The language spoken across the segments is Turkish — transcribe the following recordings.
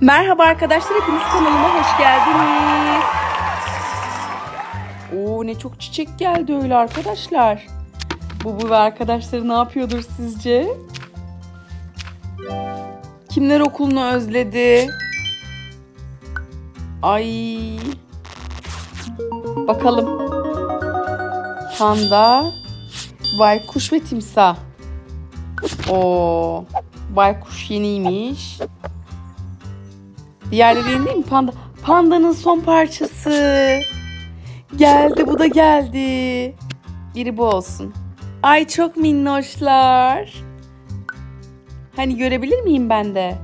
Merhaba arkadaşlar, hepiniz kanalıma hoş geldiniz. Oo ne çok çiçek geldi öyle arkadaşlar. Bubu ve arkadaşları ne yapıyordur sizce? Kimler okulunu özledi? Ay. Bakalım. Panda, baykuş ve timsah. Oo, baykuş yeniymiş. Diğerleri değil mi? Panda. Pandanın son parçası. Geldi bu da geldi. Biri bu olsun. Ay çok minnoşlar. Hani görebilir miyim ben de?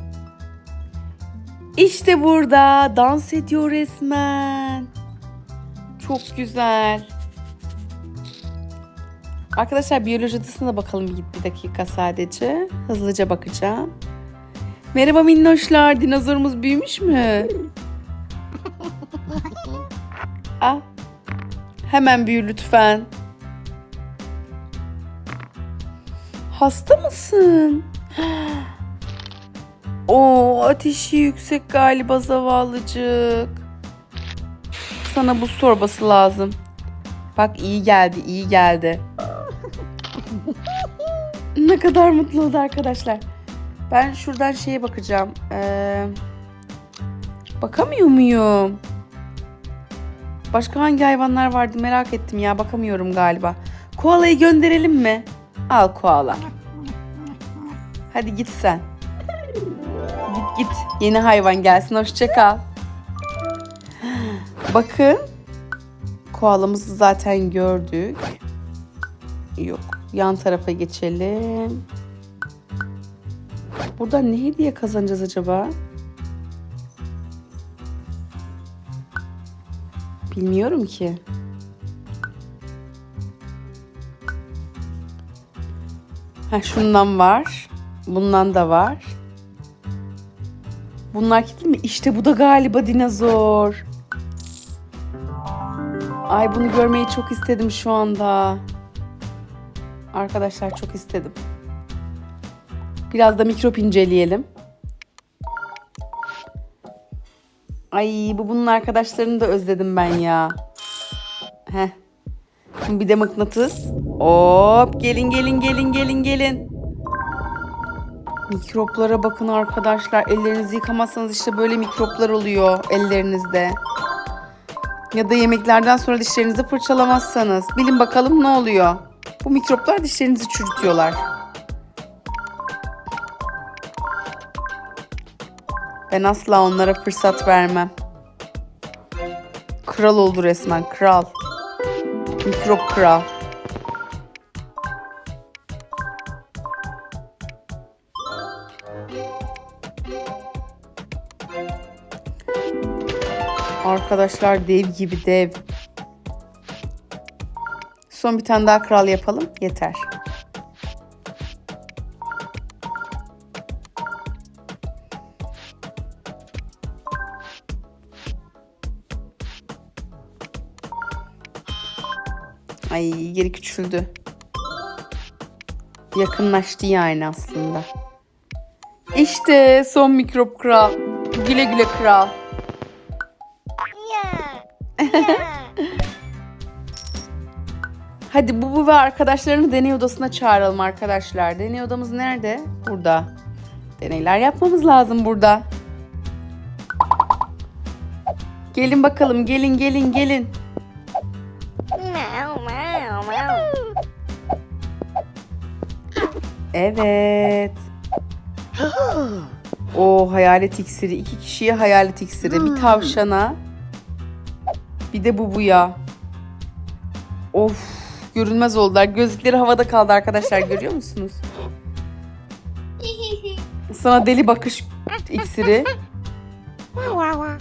İşte burada dans ediyor resmen. Çok güzel. Arkadaşlar biyoloji odasına bakalım bir dakika sadece. Hızlıca bakacağım. Merhaba minnoşlar. Dinozorumuz büyümüş mü? ah. Hemen büyü lütfen. Hasta mısın? Oo, ateşi yüksek galiba zavallıcık. Sana buz torbası lazım. Bak iyi geldi, iyi geldi. ne kadar mutlu oldu arkadaşlar. Ben şuradan şeye bakacağım. Ee, bakamıyor muyum? Başka hangi hayvanlar vardı merak ettim ya. Bakamıyorum galiba. Koala'yı gönderelim mi? Al koala. Hadi git sen. Git git. Yeni hayvan gelsin. Hoşça kal. Bakın. Koalamızı zaten gördük. Yok. Yan tarafa geçelim. Buradan ne hediye kazanacağız acaba? Bilmiyorum ki. Ha şundan var. Bundan da var. Bunlar kilitli mi? İşte bu da galiba dinozor. Ay bunu görmeyi çok istedim şu anda. Arkadaşlar çok istedim. Biraz da mikrop inceleyelim. Ay bu bunun arkadaşlarını da özledim ben ya. Heh. Bir de mıknatıs. Hop gelin gelin gelin gelin gelin. Mikroplara bakın arkadaşlar. Ellerinizi yıkamazsanız işte böyle mikroplar oluyor ellerinizde. Ya da yemeklerden sonra dişlerinizi fırçalamazsanız. Bilin bakalım ne oluyor. Bu mikroplar dişlerinizi çürütüyorlar. Ben asla onlara fırsat vermem. Kral oldu resmen, kral. Mikrop kral. Arkadaşlar dev gibi dev. Son bir tane daha kral yapalım. Yeter. Geri küçüldü. Yakınlaştı yani aslında. İşte son mikrop kral. Güle güle kral. Hadi Bubu ve arkadaşlarını deney odasına çağıralım arkadaşlar. Deney odamız nerede? Burada. Deneyler yapmamız lazım burada. Gelin bakalım gelin gelin gelin. Meow meow meow. Evet. O hayalet iksiri. iki kişiye hayalet iksiri. Bir tavşana. Bir de bubuya. Of. Görünmez oldular. Gözlükleri havada kaldı arkadaşlar. Görüyor musunuz? Sana deli bakış iksiri.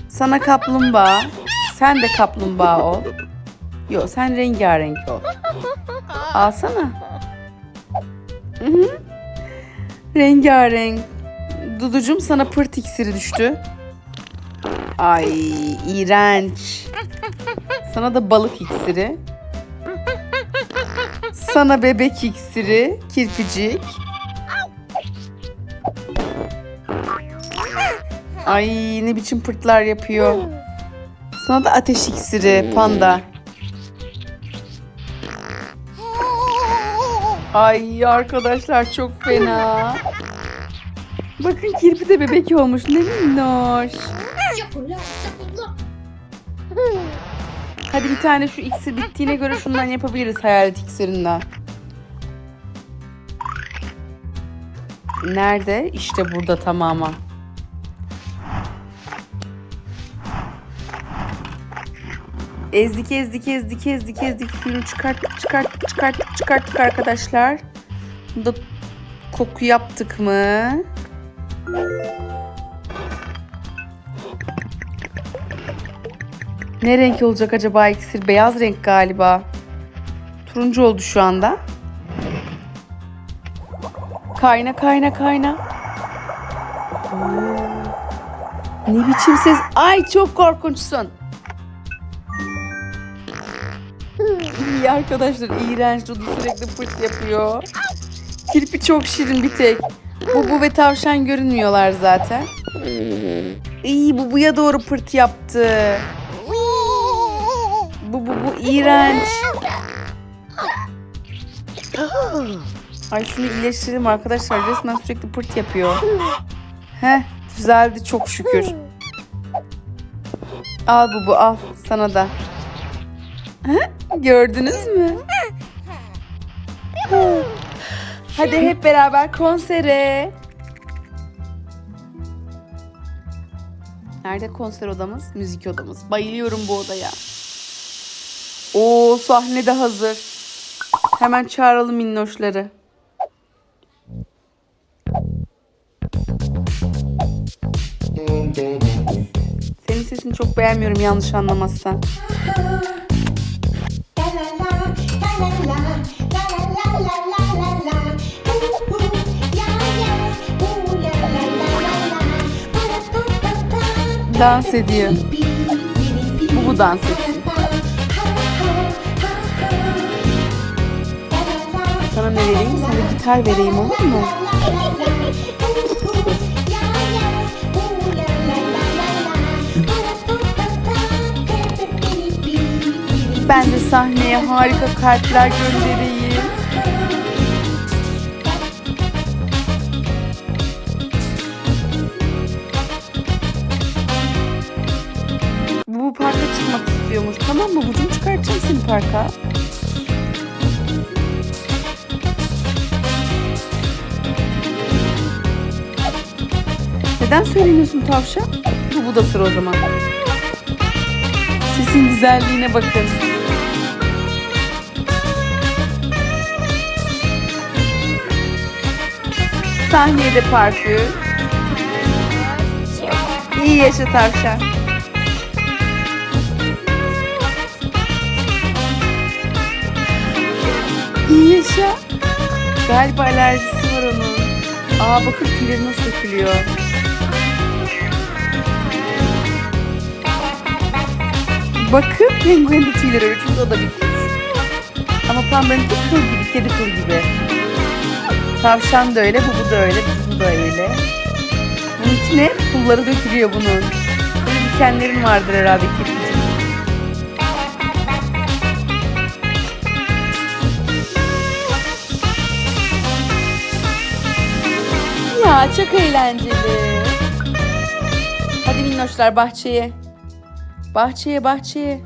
Sana kaplumbağa. Sen de kaplumbağa ol. Yok sen rengarenk ol. Alsana. Hı hı. Rengarenk. Duducum sana pırt iksiri düştü. Ay iğrenç. Sana da balık iksiri. Sana bebek iksiri, kirpicik. Ay ne biçim pırtlar yapıyor. Sonra da ateş iksiri panda. Ay arkadaşlar çok fena. Bakın kirpi de bebek olmuş ne minnoş. Hadi bir tane şu iksir bittiğine göre şundan yapabiliriz hayalet iksirinden. Nerede? İşte burada tamamen. Ezdik ezdik ezdik ezdik ezdik suyunu çıkarttık çıkarttık çıkarttık çıkarttık arkadaşlar. Bunda koku yaptık mı? Ne renk olacak acaba iksir? Beyaz renk galiba. Turuncu oldu şu anda. Kayna kayna kayna. Ne biçim ses? Ay çok korkunçsun. İyi arkadaşlar iğrenç Dudu sürekli pırt yapıyor. Kirpi çok şirin bir tek. Bubu ve tavşan görünmüyorlar zaten. İyi Bubu'ya doğru pırt yaptı. Bu bu bu iğrenç. Ay şunu iyileştirelim arkadaşlar. Resmen sürekli pırt yapıyor. Heh düzeldi çok şükür. Al bu bu al sana da. Heh, gördünüz mü? Hadi hep beraber konsere. Nerede konser odamız? Müzik odamız. Bayılıyorum bu odaya. Oo sahne de hazır. Hemen çağıralım minnoşları. Senin sesini çok beğenmiyorum yanlış anlamazsan. Dans ediyor. Bu bu dans etsin. Sana ne vereyim? Sana gitar vereyim olur mu? Ben de sahneye harika kalpler göndereyim. İstiyormuş. Tamam mı? Bucum çıkartacağım seni parka. Neden söylemiyorsun tavşan? Bu bu da sıra o zaman. Sesin güzelliğine bakın. Sahneye de parkı. İyi yaşa tavşan. Yaşa. Galiba alerjisi var onun. Aa bakın tüyleri nasıl dökülüyor. Bakın penguen de tüyleri çünkü o da bir kuş. Ama pandanınki kıl gibi, kedi kıl gibi. Tavşan da öyle, bu, da öyle, bu, da öyle. Bununki ne? Pulları dökülüyor bunun. Böyle dikenlerin vardır herhalde kirpicik. Ya çok eğlenceli. Hadi minnoşlar bahçeye. Bahçeye bahçeye.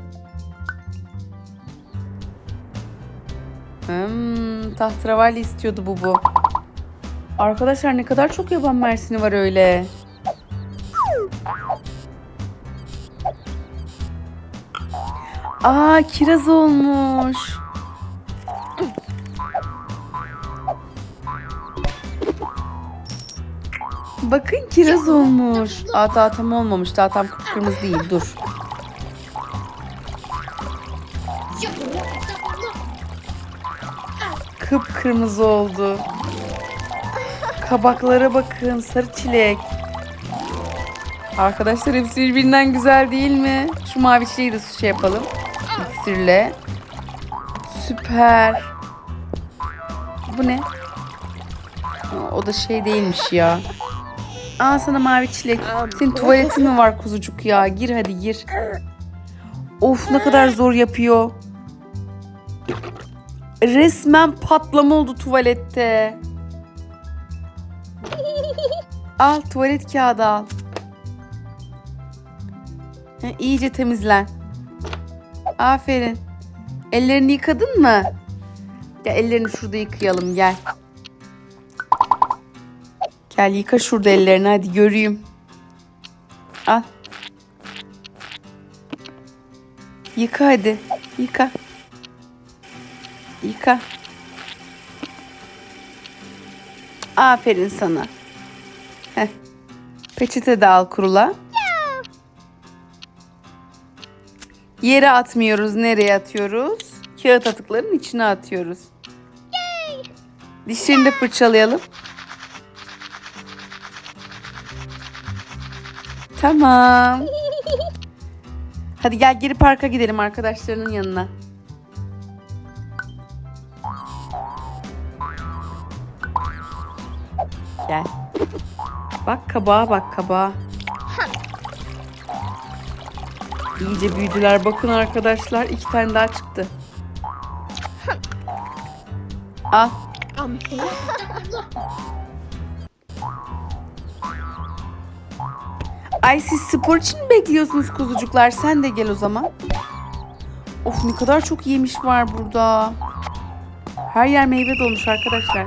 Hmm, tahterevalli istiyordu bu bu. Arkadaşlar ne kadar çok yaban mersini var öyle. Aa kiraz olmuş. Bakın kiraz olmuş. Aa daha tam olmamış. Daha tam kıpkırmızı değil. Dur. Kıpkırmızı oldu. Kabaklara bakın. Sarı çilek. Arkadaşlar hepsi birbirinden güzel değil mi? Şu mavi çileği de şey yapalım. İksirle. Süper. Bu ne? O da şey değilmiş ya. Al sana mavi çilek. Senin tuvaletin mi var kuzucuk ya? Gir hadi gir. Of ne kadar zor yapıyor. Resmen patlama oldu tuvalette. Al tuvalet kağıdı al. Ha, iyice temizlen. Aferin. Ellerini yıkadın mı? Gel ellerini şurada yıkayalım gel. Gel yıka şurada ellerini hadi göreyim. Al. Yıka hadi. Yıka. Yıka. Aferin sana. Heh. Peçete de al kurula. Yere atmıyoruz. Nereye atıyoruz? Kağıt atıkların içine atıyoruz. Dişlerini de fırçalayalım. Tamam. Hadi gel geri parka gidelim arkadaşlarının yanına. Gel. Bak kabağa bak kabağa. İyice büyüdüler. Bakın arkadaşlar iki tane daha çıktı. Al. Ay siz spor için mi bekliyorsunuz kuzucuklar? Sen de gel o zaman. Of ne kadar çok yemiş var burada. Her yer meyve dolmuş arkadaşlar.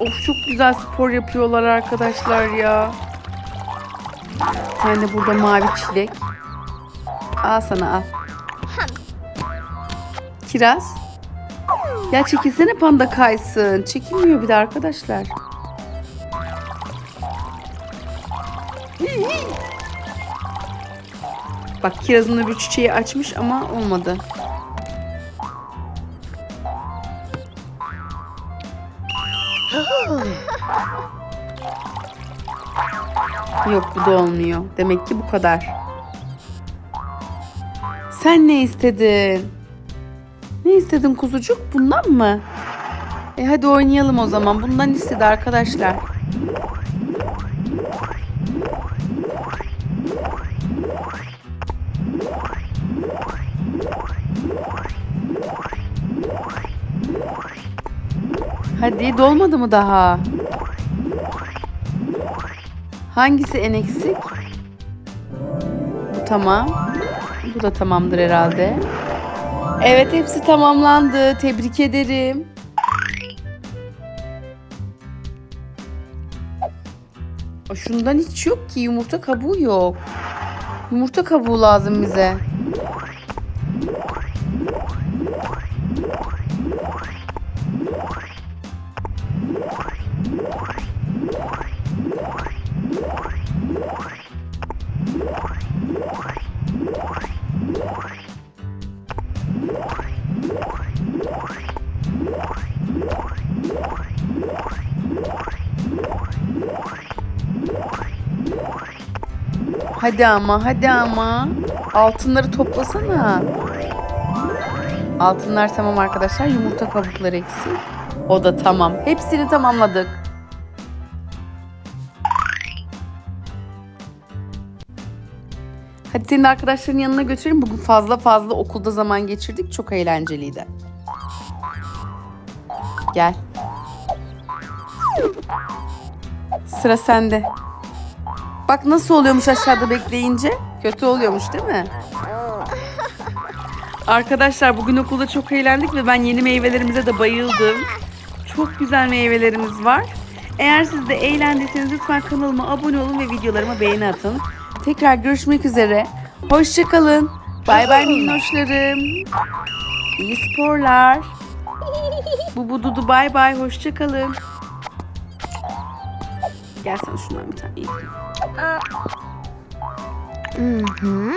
Of çok güzel spor yapıyorlar arkadaşlar ya. Bir tane burada mavi çilek. Al sana al. Kiraz. Ya çekilsene panda kaysın. Çekilmiyor bir de arkadaşlar. Bak kirazın öbür çiçeği açmış ama olmadı. Yok bu da olmuyor. Demek ki bu kadar. Sen ne istedin? Ne istedin kuzucuk? Bundan mı? E hadi oynayalım o zaman. Bundan istedi arkadaşlar. Hadi dolmadı mı daha? Hangisi en eksik? Bu tamam. Bu da tamamdır herhalde. Evet hepsi tamamlandı. Tebrik ederim. Şundan hiç yok ki. Yumurta kabuğu yok. Yumurta kabuğu lazım bize. Hadi ama hadi ama. Altınları toplasana. Altınlar tamam arkadaşlar. Yumurta kabukları eksik. O da tamam. Hepsini tamamladık. Hadi seni de arkadaşların yanına götüreyim. Bugün fazla fazla okulda zaman geçirdik. Çok eğlenceliydi. Gel. Sıra sende. Bak nasıl oluyormuş aşağıda bekleyince. Kötü oluyormuş değil mi? Arkadaşlar bugün okulda çok eğlendik ve ben yeni meyvelerimize de bayıldım. Çok güzel meyvelerimiz var. Eğer siz de eğlendiyseniz lütfen kanalıma abone olun ve videolarıma beğeni atın. Tekrar görüşmek üzere. Hoşçakalın. Bay bay minnoşlarım. İyi sporlar. Bu bu dudu bay bay. Hoşçakalın. Gel sana şundan bir tane yiyeyim. Hı hı.